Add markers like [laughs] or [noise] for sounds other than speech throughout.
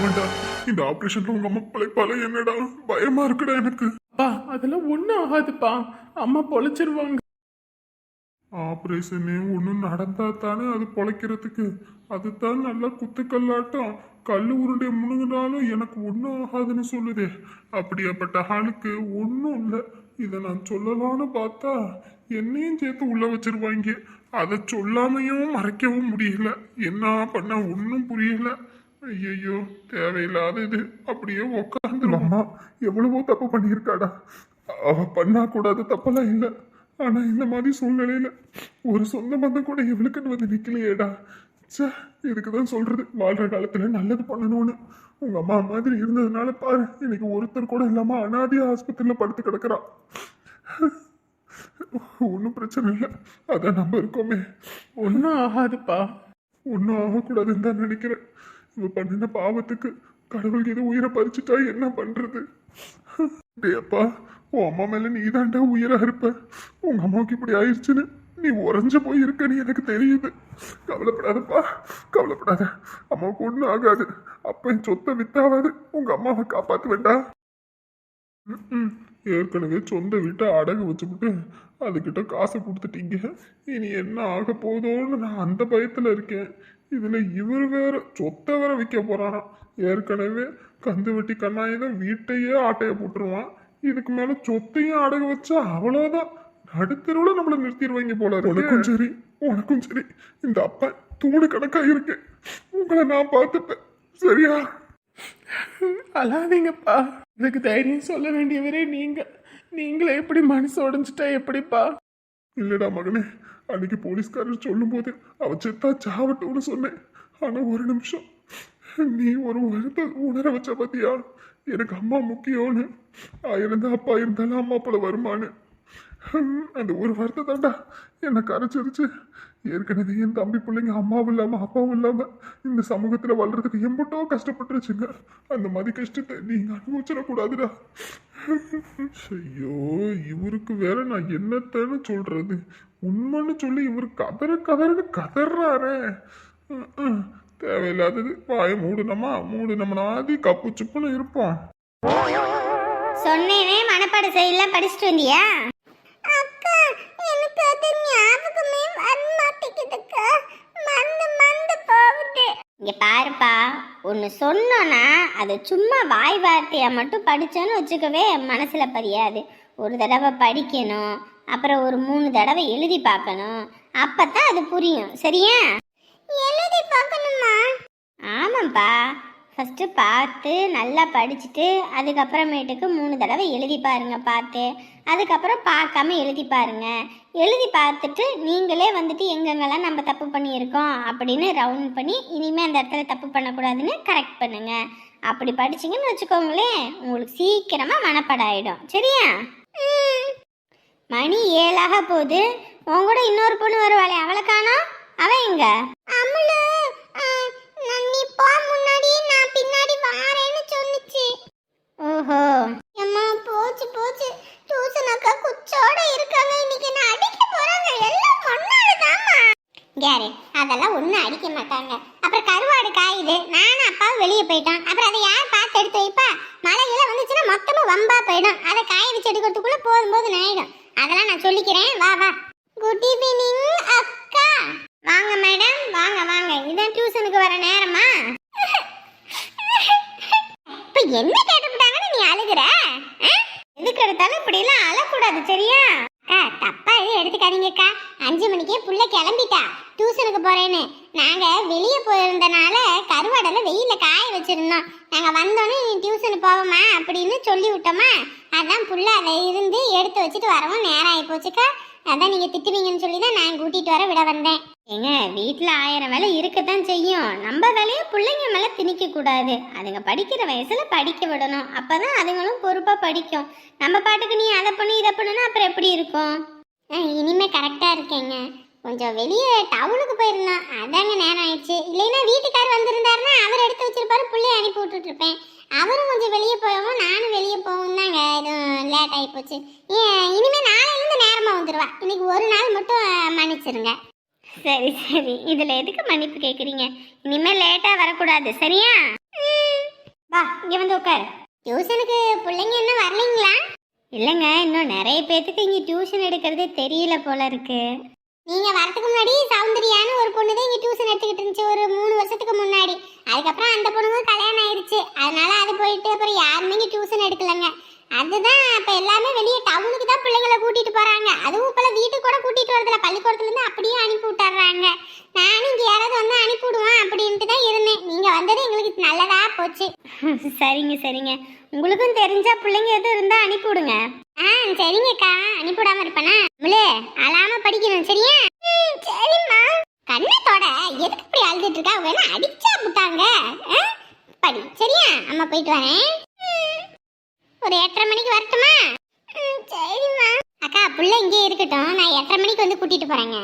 ஆமாண்டா இந்த ஆபரேஷன்ல உங்க அம்மா பிழைப்பால என்னடா? பயமா இருக்குடா எனக்கு. அப்பா அதெல்லாம் ஒன்றும் ஆகாதுப்பா. அம்மா பொழைச்சிருவாங்க. ஆபரேஷனே ஒன்றும் நடந்தா தானே அது பொழைக்கிறதுக்கு? அதுதான் நல்லா குத்துக்கல்லாட்டம். கல் உருண்டை முழுங்கினாலும் எனக்கு ஒன்றும் ஆகாதுன்னு சொல்லுதே. அப்படியாப்பட்ட ஆளுக்கு ஒன்றும் இல்லை. இதை நான் சொல்லலாம்னு பார்த்தா என்னையும் சேர்த்து உள்ள வச்சிருவாங்க. அதை சொல்லாமையும் மறைக்கவும் முடியல. என்ன பண்ண ஒன்றும் புரியல. ஐயையோ தேவையில்லாதது. அப்படியே உட்காந்து அம்மா எவ்வளவோ தப்பு பண்ணியிருக்காடா. அவ பண்ணா தப்பெல்லாம் இல்லை. ஆனா இந்த மாதிரி சூழ்நிலையில ஒரு சொந்த பந்தம் கூட இவளுக்குன்னு வந்து நிக்கலையேடா. சே இதுக்கு தான் சொல்றது. வாழ்ற காலத்துல நல்லது பண்ணணும்னு. உங்க அம்மா மாதிரி இருந்ததுனால பாரு இன்னைக்கு ஒருத்தர் கூட இல்லாம அனாதைய ஆஸ்பத்திரியில படுத்து கிடக்குறா. ஒன்றும் பிரச்சனை இல்லை. அதான் நம்ம இருக்கோமே. ஒன்றும் ஆகாதுப்பா. ஒன்றும் ஆகக்கூடாதுன்னு தான் நினைக்கிறேன். இவ பண்ணின பாவத்துக்கு கடவுள் இது உயிரை பறிச்சுட்டா என்ன பண்றது? டேய் உன் அம்மா மேல நீ தாண்டா உயிரா இருப்ப. உங்க அம்மாவுக்கு இப்படி ஆயிடுச்சுன்னு நீ உறைஞ்சு போய் இருக்கன்னு எனக்கு தெரியுது. கவலைப்படாதப்பா கவலைப்படாத. அம்மாவுக்கு ஒன்றும் ஆகாது. அப்ப என் சொத்தை வித்தாவாது. உங்க அம்மாவை காப்பாத்து வேண்டாம் ஏற்கனவே சொந்த வீட்டை அடகு வச்சுக்கிட்டு அதுக்கிட்ட காசை கொடுத்துட்டீங்க. இனி என்ன ஆக போதோன்னு நான் அந்த பயத்தில் இருக்கேன். இதில் இவர் வேற சொத்தை வேற விற்க போறாராம் ஏற்கனவே கந்து வெட்டி கண்ணாயிதான் வீட்டையே ஆட்டைய போட்டுருவான். இதுக்கு மேலே சொத்தையும் அடகு வச்சா அவ்வளோதான் நடுத்தருவில் நம்மளை நிறுத்திடுவாங்க போல. உனக்கும் சரி. உனக்கும் சரி. இந்த அப்பன் தூணு கணக்கா இருக்கு. உங்களை நான் பார்த்துப்பேன். சரியா? அழாதீங்கப்பா. இதுக்கு தைரியம் சொல்ல வேண்டியவரே நீங்க. நீங்களே எப்படி மனசு உடைஞ்சிட்டா எப்படிப்பா? இல்லடா மகனே. அன்னைக்கு போலீஸ்காரர் சொல்லும்போது அவ செத்தா சாவட்டும்னு சொன்னேன். ஆனா ஒரு நிமிஷம் நீ ஒரு வருத்த உணர வச்ச பாத்தியா? எனக்கு அம்மா முக்கியம்னு. ஆயிரம் அப்பா இருந்தாலும் அம்மா போல வருமானு ஹம், அந்த ஒரு வார்த்தை தாண்டா என்னை கரைச்சிருச்சு. ஏற்கனவே என் தம்பி பிள்ளைங்க அம்மாவும் இல்லாமல் அப்பாவும் இல்லாமல் இந்த சமூகத்தில் வளர்றதுக்கு எம்பட்டோ கஷ்டப்பட்டுருச்சுங்க. அந்த மாதிரி கஷ்டத்தை நீங்கள் அனுபவிச்சிடக்கூடாதுடா ஐயோ இவருக்கு வேற நான் என்னத்தன்னு சொல்கிறது உண்மைன்னு சொல்லி இவர் கதற கதறன்னு கதறாரே. தேவையில்லாதது வாயை மூடுனமா? மூடுனம்னாதி கப்பு சுப்புன்னு இருப்போம். சொன்னேனே மனப்பாடம் செய்யலாம் படிச்சுட்டு வந்தியா? அக்கா எனக்கு அது ஞாபகமே வர மாட்டேங்குதுக்கா மந்து மந்து போகுது. இங்க பாருப்பா ஒன்று சொன்னோன்னா அது சும்மா வாய் வார்த்தையா மட்டும் படிச்சோன்னு வச்சுக்கவே மனசுல பதியாது. ஒரு தடவை படிக்கணும் அப்புறம் ஒரு மூணு தடவை எழுதி பார்க்கணும். அப்பதான் அது புரியும். சரியா? எழுதி பார்க்கணுமா? ஆமாம்ப்பா. ஃபஸ்ட்டு பார்த்து நல்லா படிச்சுட்டு அதுக்கப்புறமேட்டுக்கு மூணு தடவை எழுதி பாருங்க பார்த்து. அதுக்கப்புறம் பார்க்காம எழுதி பாருங்க. எழுதி பார்த்துட்டு நீங்களே வந்துட்டு எங்கெங்கெல்லாம் நம்ம தப்பு பண்ணியிருக்கோம் அப்படின்னு ரவுண்ட் பண்ணி இனிமேல் அந்த இடத்துல தப்பு பண்ணக்கூடாதுன்னு கரெக்ட் பண்ணுங்க. அப்படி படிச்சிங்கன்னு வச்சுக்கோங்களேன் உங்களுக்கு சீக்கிரமாக மனப்பாடம் ஆயிடும். சரியா? மணி ஏழாக போகுது. உன் கூட இன்னொரு பொண்ணு வருவாளே. அவளை காணோம். அவ எங்க? அம்முலு நீ போ முன்னாடி நான் பின்னாடி வாரேன்னு சொன்னுச்சு ஓஹோ அம்மா போச்சு போச்சு டியூஷன் அக்கா குச்சோட இருக்காங்க இன்னைக்கு என்ன அடிக்க போறாங்க எல்லாம் ஒன்னாடுதாம்மா கேரு அதெல்லாம் ஒன்றும் அடிக்க மாட்டாங்க அப்புறம் கருவாடு காயுது நானும் அப்பாவும் வெளியே போயிட்டோம் அப்புறம் அதை யார் பார்த்து எடுத்து வைப்பா மழையில வந்துச்சுன்னா மொத்தமா வம்பா போயிடும் அதை காய வச்சு எடுக்கிறதுக்குள்ள போதும் போது ஆயிடும் அதெல்லாம் நான் சொல்லிக்கிறேன் வா வா குட் ஈவினிங் அக்கா வாங்க மேடம் இதுதான் இதான் டியூஷனுக்கு வர நேரமா? இப்ப என்ன கேட்டுவிட்டாங்கன்னு நீ அழுகுற? ஆ? எதுக்கு எடுத்தாலும் இப்படி எல்லாம் அழக்கூடாது சரியா? அக்கா தப்பா எதுவும் எடுத்துக்காதீங்கக்கா. அஞ்சு மணிக்கே புள்ள கிளம்பிட்டா. டியூஷனுக்கு போறேன்னு. நாங்க வெளியே போயிருந்தனால கருவாடல வெயில காய வச்சிருந்தோம். நாங்க வந்தோன்னே நீ டியூஷனுக்கு போவோமா அப்படின்னு சொல்லி விட்டோமா? அதான் புள்ள அதை இருந்து எடுத்து வச்சுட்டு வரவும் நேரம் ஆகி போச்சுக்கா. அதான் நீங்க திட்டுவீங்கன்னு சொல்லி தான் நான் கூட்டிட்டு வர விட வந்தேன். ஏங்க வீட்டில் ஆயிரம் வேலை இருக்கத்தான் செய்யும். நம்ம வேலையை பிள்ளைங்க மேலே திணிக்க கூடாது. அதுங்க படிக்கிற வயசில் படிக்க விடணும். அப்போ தான் அதுங்களும் பொறுப்பாக படிக்கும். நம்ம பாட்டுக்கு நீ அதை பண்ணி இதை பண்ணுன்னா அப்புறம் எப்படி இருக்கும்? இனிமேல் கரெக்டாக இருக்கேங்க. கொஞ்சம் வெளியே டவுனுக்கு போயிருந்தோம். அதாங்க நேரம் ஆயிடுச்சு. இல்லைன்னா வீட்டுக்கார் வந்திருந்தாருன்னா அவர் எடுத்து வச்சிருப்பாரு பிள்ளைய அனுப்பி விட்டுட்ருப்பேன் அவரும் கொஞ்சம் வெளியே போகவும் நானும் வெளியே போகவும் தாங்க. எதுவும் லேட் ஆகி போச்சு. ஏன், நாளையிலேருந்து நேரமாக வந்துடுவா இன்னைக்கு ஒரு நாள் மட்டும் மன்னிச்சிருங்க. சரி சரி. இதில் எதுக்கு மன்னிப்பு கேட்குறீங்க இனிமேல் லேட்டாக வரக்கூடாது. சரியா? வா இங்க வந்து உட்காரு. டியூஷனுக்கு பிள்ளைங்க இன்னும் வரலீங்களா? இல்லைங்க இன்னும் நிறைய பேத்துக்கு இங்க டியூஷன் எடுக்கிறதே தெரியல போல இருக்கு. நீங்க வரதுக்கு முன்னாடி சௌந்தர்யான்னு ஒரு பொண்ணு தான் இங்க டியூஷன் எடுத்துக்கிட்டு இருந்துச்சு ஒரு மூணு வருஷத்துக்கு முன்னாடி. அதுக்கப்புறம் அந்த பொண்ணுங்க கல்யாணம் ஆயிடுச்சு அதனால அது போயிட்டு அப்புறம் யாருமே இங்க டியூஷன் எடுக்கலங்க. அதுதான் இப்ப எல்லாமே வெளியே டவுனுக்கு தான் பிள்ளைங்களை கூட்டிட்டு போறாங்க. அதுவும் இப்பெல்லாம் வீட்டுக்கு கூட கூட்டிட்டு வரதில்ல. பள்ளிக்கூடத்துல இருந்து அப்படியே அனுப்பி விட்டுறாங்க. நானும் இங்க யாராவது வந்து அனுப்பி விடுவேன் அப்படின்ட்டு தான் இருந்தேன். நீங்க வந்தது எங்களுக்கு நல்லதா போச்சு. [laughs] சரிங்க சரிங்க. உங்களுக்கும் தெரிஞ்சா பிள்ளைங்க எதுவும் இருந்தா அனுப்பி விடுங்க. ஆ சரிங்கக்கா. அனுப்பி விடாம இருப்பேனா? முளே அழாம படிக்கணும் சரியா? சரிம்மா. கண்ணத்தோட எதுக்கு இப்படி அழுதுட்டு இருக்கா? என்ன அடிச்சா விட்டாங்க? படி சரியா? அம்மா போயிட்டு வரேன். ஒரு எட்டரை மணிக்கு வரட்டுமா? சரிம்மா. அக்கா புள்ள இங்கே இருக்கட்டும். நான் எட்டரை மணிக்கு வந்து கூட்டிட்டு போறேங்க.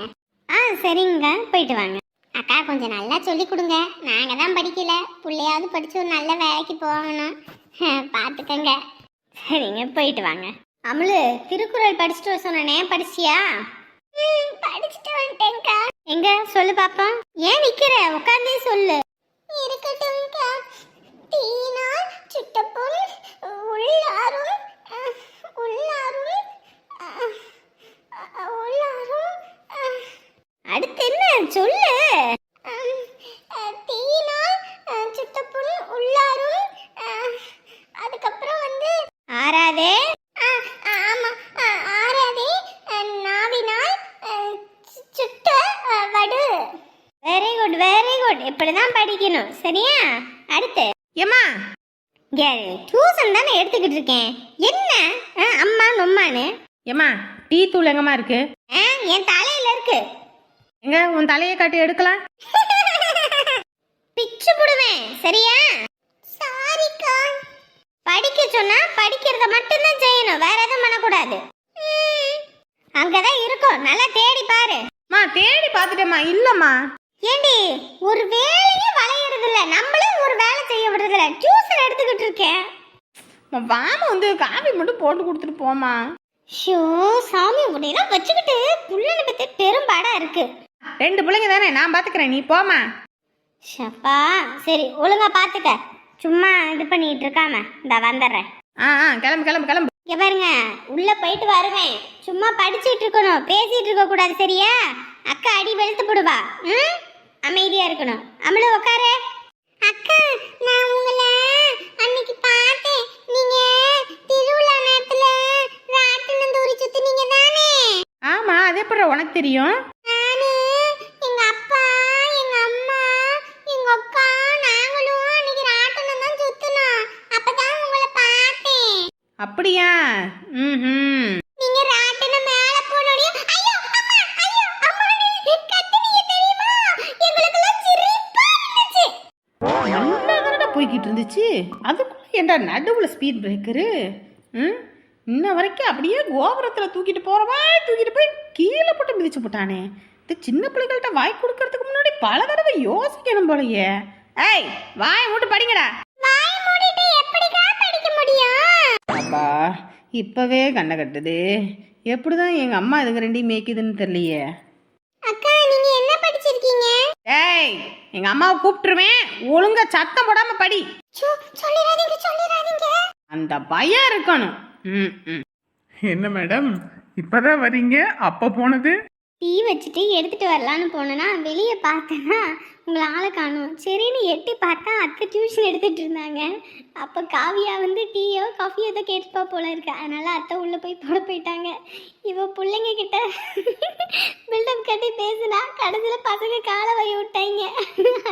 ஆ சரிங்க. போயிட்டு வாங்க. அக்கா கொஞ்சம் நல்லா சொல்லி கொடுங்க. நாங்க தான் படிக்கல. பிள்ளையாவது படிச்சு ஒரு நல்ல வேலைக்கு போகணும். பார்த்துக்கங்க சரிங்க போயிட்டு வாங்க. அமலு திருக்குறள் படிச்சுட்டு வர சொன்னனே படிச்சியா? படிச்சுட்டு வந்துட்டேன்க்கா. எங்க? சொல்லு பாப்போம். ஏன் நிக்கிற? உட்காந்தே சொல்லு. இருக்கட்டும்க்கா. தீனால் சுட்டப்புண் உள்ளாரும் அஹ், உள்ளாரும் உள்ளாரும் அடுத்து என்ன? சொல்லு அஹ், அஹ், தீயினால் அஹ், சுட்டப்புண் உள்ளாரும் அஹ், அதுக்கப்புறம் வந்து ஆறாதே அஹ், ஆமா அஹ், ஆறாதே அஹ், நாவினால் அஹ், சு- சுட்ட அஹ், வடு வெரி குட் வெரி குட் இப்படிதான் படிக்கணும் சரியா அடுத்து ஏம்மா டியூஷன் தானே எடுத்துக்கிட்டு இருக்கேன். என்ன? அம்மா நொம்மான்னு ஏம்மா டீ தூள் எங்கம்மா இருக்கு? என் தலையில இருக்கு. எங்க உன் தலையை காட்டி எடுக்கலாம்? பிச்சு புடுவேன் சரியா? சாரிக்கா படிக்க சொன்னா படிக்கிறத மட்டும்தான் செய்யணும் வேற எதுவும் பண்ணக்கூடாது. அங்கதான் இருக்கும் நல்லா தேடி பாரு. மா தேடி பார்த்துட்டேம்மா இல்லம்மா. ஏண்டி ஒரு வேலையே வளையறது இல்ல நம்மளே ஒரு வேலை செய்ய விடுறது இல்ல டியூஷன் எடுத்துக்கிட்டு இருக்கேன். வாமா வந்து காஃபி மட்டும் போட்டு கொடுத்துட்டு போமா ஷோ சாமி உடையெல்லாம் வச்சுக்கிட்டு புள்ளனை பத்தி பெரும்பாடா இருக்கு. ரெண்டு பிள்ளைங்க தானே நான் பாத்துக்கிறேன் நீ போமா ஷப்பா சரி ஒழுங்கா பாத்துக்க. சும்மா இது பண்ணிட்டு இருக்காம இந்த வந்துடுறேன். ஆ ஆ கிளம்பு கிளம்பு கிளம்பு. இங்க பாருங்க உள்ள போயிட்டு வருவேன் சும்மா படிச்சிட்டு இருக்கணும் பேசிட்டு இருக்க கூடாது சரியா? அக்கா அடி வெளுத்து போடுவா. ம்? அமைதியா இருக்கணும். அம்மளு உட்காரு அக்கா நான் உங்களை அன்னைக்கு பார்த்தேன். நீங்க திருவிழா நேரத்துல ராட்டினம் தூரி சுத்துனீங்க தானே ஆமா அது எப்படி உனக்கு தெரியும்? நானு எங்க அப்பா எங்க அம்மா எங்க அக்கா நாங்களும் அன்னைக்கு ராட்டினம் தான் சுத்தினோம். அப்பதான் உங்களை பார்த்தேன். அப்படியா? ம் நீங்க ஸ்பீட் பிரேக்கரு ம் இன்ன வரைக்கும் அப்படியே கோபுரத்தில் தூக்கிட்டு போகிறவா தூக்கிட்டு போய் கீழே போட்டு மிதிச்சு போட்டானே. இந்த சின்ன பிள்ளைகள்கிட்ட வாய் கொடுக்கறதுக்கு முன்னாடி பல தடவை யோசிக்கணும் போலயே. ஏய் வாய் மட்டும் படிங்கடா. வாய் மூடிட்டு எப்படிக்கா படிக்க முடியும்? அப்பா இப்போவே கண்ணை கட்டுது. எப்படி தான் எங்கள் அம்மா இதுங்க ரெண்டையும் மேய்க்குதுன்னு தெரியலையே. அக்கா நீங்க என்ன படிச்சிருக்கீங்க? ஏய் எங்கள் அம்மாவை கூப்பிட்டுருவேன். ஒழுங்கா சத்தம் போடாமல் படி. சோ சொல்லிராதீங்க சொல்லிராதீங்க அந்த பயம் இருக்கணும். ம் ம். என்ன மேடம் இப்பதான் வரீங்க? அப்ப போனது? டீ வச்சுட்டு எடுத்துட்டு வரலான்னு போனேன்னா வெளியே பார்த்தேன்னா உங்களை ஆளை காணும். சரின்னு எட்டி பார்த்தா அத்தை டியூஷன் எடுத்துட்டு இருந்தாங்க. அப்போ காவியா வந்து டீயோ காஃபியோ ஏதோ கேட்டுப்பா போல இருக்கு. அதனால அத்தை உள்ளே போய் போட போயிட்டாங்க. இவ பிள்ளைங்க கிட்ட பில்டப் கட்டி பேசுனா கடைசியில் பசங்க காலை வை விட்டாங்க.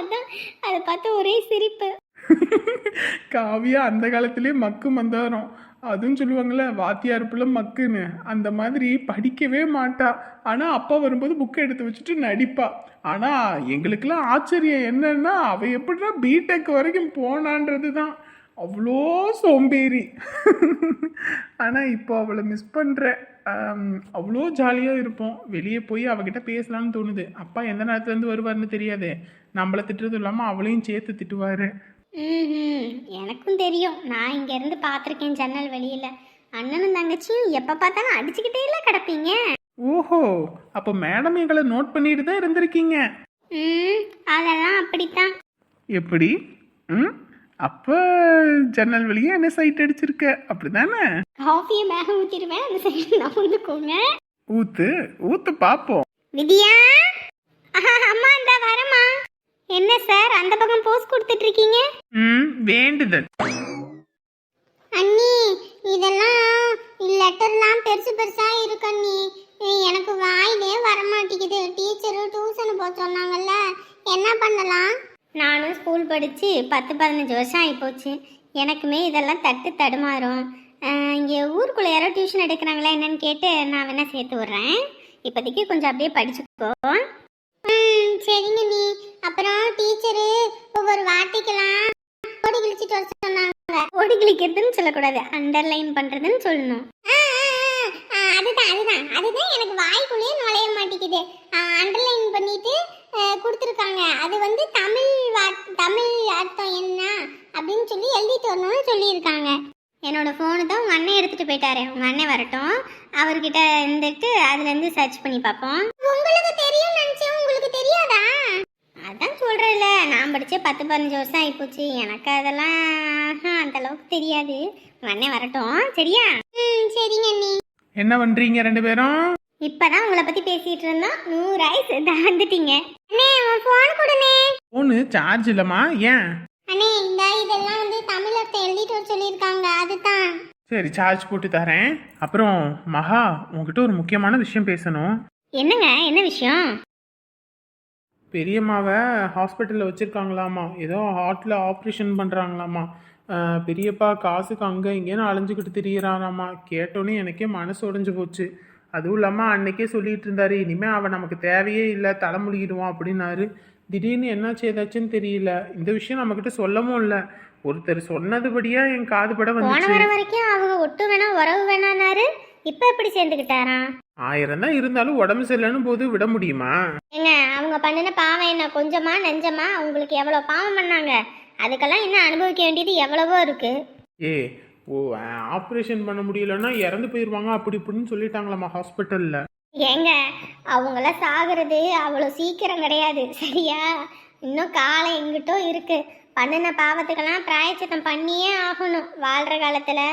அதான் அதை பார்த்து ஒரே சிரிப்பு. [laughs] காவியா அந்த காலத்திலே மக்கு மந்தாரம். அதுவும் சொல்லுவாங்கல்ல வாத்தியார் பிள்ளை மக்குன்னு. அந்த மாதிரி படிக்கவே மாட்டா. ஆனா அப்பா வரும்போது புக்கை எடுத்து வச்சுட்டு நடிப்பா. ஆனா எங்களுக்கெல்லாம் ஆச்சரியம் என்னன்னா அவ எப்படின்னா பிடெக் வரைக்கும் போனான்றது தான். அவ்வளோ சோம்பேறி. [laughs] ஆனால் இப்போ அவளை மிஸ் பண்ணுறேன் அவ்வளோ ஜாலியாக இருப்போம். வெளியே போய் அவகிட்ட பேசலாம்னு தோணுது. அப்பா எந்த நேரத்துலேருந்து வருவார்னு தெரியாதே. நம்மளை திட்டுறதும் இல்லாமல் அவளையும் சேர்த்து திட்டுவார். ம் எனக்கும் தெரியும். நான் இங்கேருந்து பார்த்துருக்கேன் ஜன்னல் வெளியில். அண்ணனும் தங்கச்சியும் எப்போ பார்த்தாலும் அடிச்சுக்கிட்டே இல்லை கிடப்பீங்க. ஓஹோ அப்போ மேடம் எங்களை நோட் பண்ணிட்டு தான் இருந்திருக்கீங்க. ம் அதெல்லாம் அப்படித்தான். எப்படி? ம் அப்ப ஜன்னல் வழியா என்ன சைட் அடிச்சிருக்க? அப்படிதானே காஃபியை மேக ஊத்திடுவேன். அந்த சைடு நான் வந்துக்கோங்க ஊத்து ஊத்து பாப்போம் விதியா? ஆஹா, அம்மா இந்த வரமா என்ன சார் அந்த பக்கம் போஸ்ட் கொடுத்துட்டு இருக்கீங்க ம் வேண்டுதல். அண்ணி இதெல்லாம் லெட்டர்லாம் பெருசு பெருசா இருக்கு அண்ணி. எனக்கு வாயிலே வர மாட்டேங்குது டீச்சரு டியூஷன் போக சொன்னாங்கல்ல என்ன பண்ணலாம்? நானும் ஸ்கூல் படித்து பத்து பதினஞ்சு வருஷம் ஆகிப்போச்சு எனக்குமே இதெல்லாம் தட்டு தடுமாறும். இங்கே ஊருக்குள்ளே யாரோ டியூஷன் எடுக்கிறாங்களா என்னன்னு கேட்டு நான் வேணா சேர்த்து விட்றேன். இப்போதைக்கு கொஞ்சம் அப்படியே படிச்சுக்கோ. சரிங்க நீ. அப்புறம் டீச்சரு ஒவ்வொரு வார்த்தைக்கெல்லாம் ஓடி கிழிச்சிட்டு வர சொன்னாங்க. ஓடி கிழிக்கிறதுன்னு சொல்லக்கூடாது. அண்டர்லைன் பண்றதுன்னு சொல்லணும். அதுதான் அதுதான். அதுதான் எனக்கு வாய்க்குள்ளேயே நுழைய மாட்டேங்குது. அண்டர்லைன் பண்ணிட்டு கொடுத்துருக்காங்க. அது வந்து தமிழ் வார்த்- தமிழ் அர்த்தம் என்ன அப்படின்னு சொல்லி எழுதிட்டு வரணும்னு சொல்லியிருக்காங்க. என்னோட ஃபோனு தான் உங்கள் அண்ணன் எடுத்துகிட்டு போயிட்டாரு. உங்கள் அண்ணன் வரட்டும். அவர்கிட்ட இருந்துட்டு அதுலேருந்து சர்ச் பண்ணி பார்ப்போம். உங்களுக்கு தெரியும் நினச்சேன். தெரியாதா? அதான் சொல்கிறேன்ல நான் படித்தே பத்து பதினஞ்சு வருஷம் ஆகிப்போச்சு எனக்கு அதெல்லாம் அந்த அளவுக்கு தெரியாது. உங்கள் அண்ணன் வரட்டும். சரியா? ம் சரிங்க அண்ணி. என்ன பண்றீங்க ரெண்டு பேரும்? இப்பதான் உங்களை பத்தி பேசிட்டு இருந்தோம். நூறு ஐஸ் வந்துட்டீங்க அண்ணே உன் ஃபோன் கொடுனே போனு சார்ஜ் இல்லம்மா ஏன்? அண்ணே இந்த இதெல்லாம் வந்து தமிழ் அர்த்தம் எழுதிட்டு வர சொல்லியிருக்காங்க. அதுதான். சரி சார்ஜ் போட்டு தரேன். அப்புறம் மகா உங்ககிட்ட ஒரு முக்கியமான விஷயம் பேசணும். என்னங்க? என்ன விஷயம்? பெரியம்மாவை ஹாஸ்பிட்டலில் வச்சுருக்காங்களாமா? ஏதோ ஹார்ட்டில் ஆப்ரேஷன் பண்ணுறாங்களாமா பெரியப்பா காசுக்கு அங்கே இங்கேன்னு அலைஞ்சுக்கிட்டு திரியிறாராமா கேட்டோன்னே எனக்கே மனசு உடைஞ்சு போச்சு. அதுவும் இல்லாமல் அன்னைக்கே சொல்லிட்டு இருந்தாரு இனிமேல் அவன் நமக்கு தேவையே இல்லை தலைமுழுகிடுவான் அப்படின்னாரு. திடீர்னு என்னாச்சு ஏதாச்சுன்னு தெரியல. இந்த விஷயம் நம்மக்கிட்ட சொல்லவும் இல்லை. ஒருத்தர் சொன்னதுபடியா என் காதுபட போன வந்துச்சு. வர வரைக்கும் அவங்க ஒட்டு வேணா உறவு வேணானாரு இப்ப எப்படி சேர்ந்துக்கிட்டாராம் ஆயிரம் தான் இருந்தாலும் உடம்பு சரியில்லைன்னு போது விட முடியுமா? ஏங்க அவங்க பண்ணின பாவம் என்ன கொஞ்சமா நெஞ்சமா? அவங்களுக்கு எவ்வளவு பாவம் பண்ணாங்க? அதுக்கெல்லாம் இன்னும் அனுபவிக்க வேண்டியது எவ்வளவோ இருக்கு. ஏ ஓ ஆப்ரேஷன் பண்ண முடியலன்னா இறந்து போயிடுவாங்க அப்படி இப்படின்னு சொல்லிட்டாங்களாம்மா ஹாஸ்பிட்டலில் ஏங்க அவங்கள சாகுறது அவ்வளோ சீக்கிரம் கிடையாது சரியா? இன்னும் காலம் எங்கிட்டோ இருக்கு. பண்ணின பாவத்துக்கெல்லாம் பிராயச்சித்தம் பண்ணியே ஆகணும் வாழ்கிற காலத்தில்.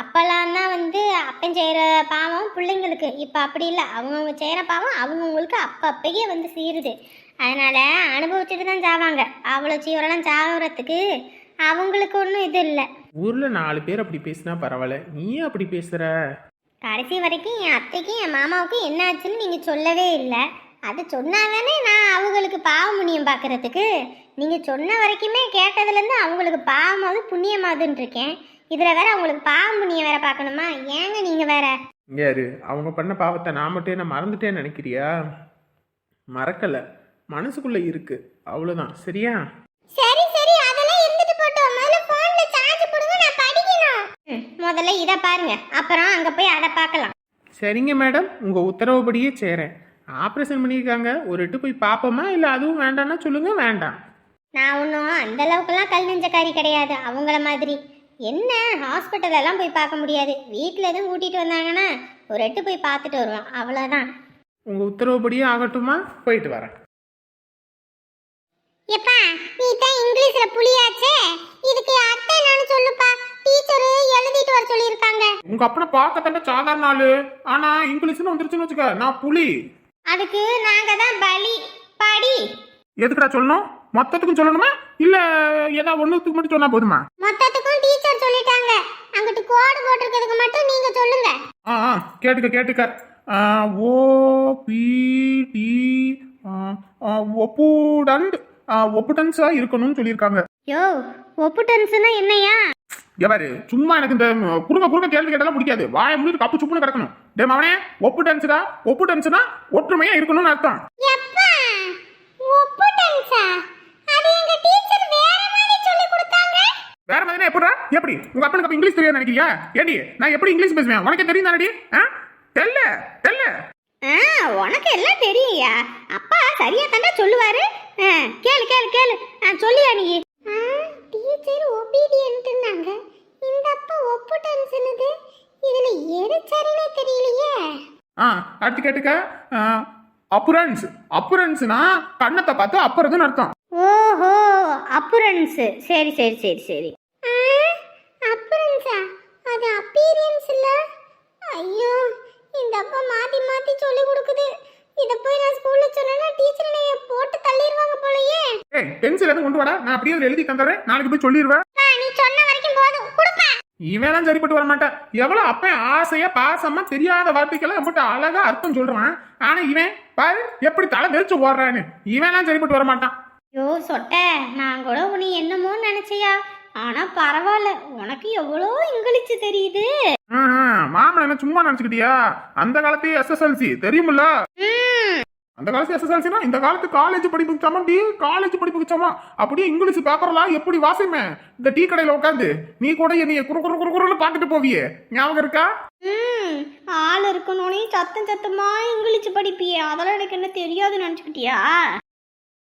அப்போல்லாம் தான் வந்து அப்பன் செய்கிற பாவம் பிள்ளைங்களுக்கு. இப்போ அப்படி இல்லை. அவங்கவுங்க செய்கிற பாவம் அவங்கவுங்களுக்கு அப்பப்பயே வந்து சீருது. அதனால் அனுபவிச்சுட்டு தான் சாவாங்க. அவ்வளோ சீவரெல்லாம் சாகுறதுக்கு அவங்களுக்கு ஒன்றும் இது இல்லை. ஊரில் நாலு பேர் அப்படி பேசினா பரவாயில்ல. நீ அப்படி பேசுகிற கடைசி வரைக்கும் என் அத்தைக்கும் என் மாமாவுக்கும் என்ன ஆச்சுன்னு நீங்கள் சொல்லவே இல்லை. அது சொன்னாதானே நான் அவங்களுக்கு பாவ புண்ணியம் பார்க்கறதுக்கு? நீங்கள் சொன்ன வரைக்குமே கேட்டதுலேருந்து அவங்களுக்கு பாவமாவது புண்ணியமாவதுன்னு இருக்கேன் இதில் வேற அவங்களுக்கு பாவம் புண்ணியம் வேற பார்க்கணுமா? ஏங்க நீங்கள் வேற? யாரு? அவங்க பண்ண பாவத்தை நான் மட்டும் என்ன மறந்துட்டேன்னு நினைக்கிறியா? மறக்கலை. மனசுக்குள்ளே இருக்கு. அவ்வளோதான் சரியா? சரி சரி. அதெல்லாம் இருந்துட்டு போட்டோம் முதல்ல ஃபோன்ல சார்ஜ் போடுங்க நான் படிக்கணும். முதல்ல இதை பாருங்க. அப்புறம் அங்கே போய் அதை பார்க்கலாம். சரிங்க மேடம் உங்கள் உத்தரவுப்படியே சேரேன் ஆப்ரேஷன் பண்ணியிருக்காங்க. ஒரு எட்டு போய் பார்ப்போமா? இல்லை அதுவும் வேண்டாம்னா சொல்லுங்கள் வேண்டாம். நான் ஒன்றும் அந்த அளவுக்குலாம் கல் நெஞ்சக்காரி கிடையாது. அவங்கள மாதிரி. என்ன? ஹாஸ்பிட்டல் எல்லாம் போய் பார்க்க முடியாது. வீட்டில் எதுவும் கூட்டிகிட்டு வந்தாங்கன்னா ஒரு எட்டு போய் பார்த்துட்டு வருவோம். அவ்வளோதான் உங்கள் உத்தரவுப்படியே ஆகட்டுமா? போயிட்டு வரேன். எப்பா நீ தான் இங்கிலீஷில் புளியாச்சே இதுக்கு அர்த்தம் என்னன்னு சொல்லுப்பா. டீச்சரு எழுதிட்டு வர சொல்லியிருக்காங்க. உங்கள் அப்பனை பார்க்கத்தாண்ட சாதாரண ஆளு? ஆனால் இங்கிலீஷ்னு வந்துருச்சுன்னு வச்சுக்க நான் புலி. அதுக்கு நாங்கள் தான் பலி படி. எதுக்குடா சொல்லணும்? மொத்தத்துக்கும் சொல்லணுமா? இல்லை ஏதாவது ஒன்றுத்துக்கு மட்டும் சொன்னால் போதுமா? மொத்தத்துக்கும் டீச்சர் சொல்லிட்டாங்க. அங்கிட்டு கோடு போட்டிருக்கிறதுக்கு மட்டும் நீங்கள் சொல்லுங்க. ஆ ஆ கேட்டுக்க கேட்டுக்க. ஓ பி டி ஒப்புடண்ட் ஒப்புடன்ஸாக இருக்கணும்னு சொல்லியிருக்காங்க. யோ ஒப்புட்டன்ஸ்னா என்னையா எவாரு சும்மா எனக்கு இந்த குறுங்க குறுங்க கேள்வி கேட்டாலும் பிடிக்காது வாய முடிவு கப்பு சுப்புன்னு கிடக்கணும். டே மவனே ஒப்புடன்ஸுடா ஒப்புடன்ஸ்னா ஒற்றுமையா இருக்கணும்னு அர்த்தம். வேற மாதிரி எப்படிடா? எப்படி? உங்க அப்பனுக்கு அப்ப இங்கிலீஷ் தெரியாது நினைக்கிறியா? ஏடி நான் எப்படி இங்கிலீஷ் பேசுவேன்? உனக்கே தெரியும் தானடி ஆ தெல்ல தெல்ல ஆ உனக்கு எல்லாம் தெரியும்யா அப்பா சரியா தாண்டா சொல்லுவாரு ஆ, கேளு கேளு கேளு ஆ சொல்லியா நீ டீச்சர் ஒபீடியன்ட்னாங்க இந்த அப்பா ஒப்புட்டன்ஸ்னுது இதுல எது சரினே தெரியலையே ஆ அடுத்து கேட்டுக்க அப்புரன்ஸ் அப்புரன்ஸ்னா கண்ணத்தை பார்த்து அப்புறதுன்னு அர்த்தம். ஓஹோ அப்புரன்ஸு சரி சரி சரி சரி. அப்புரன்ஸா அது அப்பீரியன்ஸ் இல்ல? ஐயோ இந்த அப்பா மாத்தி மாத்தி சொல்லி கொடுக்குது. இத போய் நான் ஸ்கூல்ல சொன்னா டீச்சர் என்னைய போட்டு தள்ளிடுவாங்க போலயே. ஏய் பென்சில் எதுவும் கொண்டு வாடா. நான் அப்படியே எழுதி தந்துடுறேன். நாளைக்கு போய் சொல்லிடுவேன். நீ சொன்ன வரைக்கும் போதும். கொடுப்பா இவன் சரிப்பட்டு வர மாட்டான். எவ்வளவு அப்ப ஆசையா பாசமா தெரியாத வார்த்தைக்கெல்லாம் போட்டு அழகா அர்த்தம் சொல்றான். ஆனா இவன் பாரு எப்படி தலை வெறிச்சு ஓடுறான்னு. இவன் சரிப்பட்டு வர மாட்டான். ஐயோ சொட்ட நான் கூட உன்னை என்னமோ நினைச்சியா? ஆனா பரவாயில்ல உனக்கு எவ்வளோ இங்கிலீஷ் தெரியுது. மாமன் என்ன சும்மா நினைச்சுக்கிட்டியா? அந்த காலத்து எஸ்எஸ்எல்சி தெரியுமில்ல? அந்த காலத்து எஸ்எஸ்எல்சினா இந்த காலத்து காலேஜ் படிப்புக்கு சமம் டி காலேஜ் படிப்புக்கு சமம். அப்படியே இங்கிலீஷ் பேப்பர்லாம் எப்படி வாசிமே இந்த டீ கடையில் உட்காந்து நீ கூட என்னைய குறு குறு குறு குறுன்னு பார்த்துட்டு போவியே. ஞாபகம் இருக்கா? ம் ஆள் இருக்கணும்னே சத்தம் சத்தமா இங்கிலீஷ் படிப்பியே. அதெல்லாம் எனக்கு என்ன தெரியாதுன்னு நினச்சிக்கிட்டியா?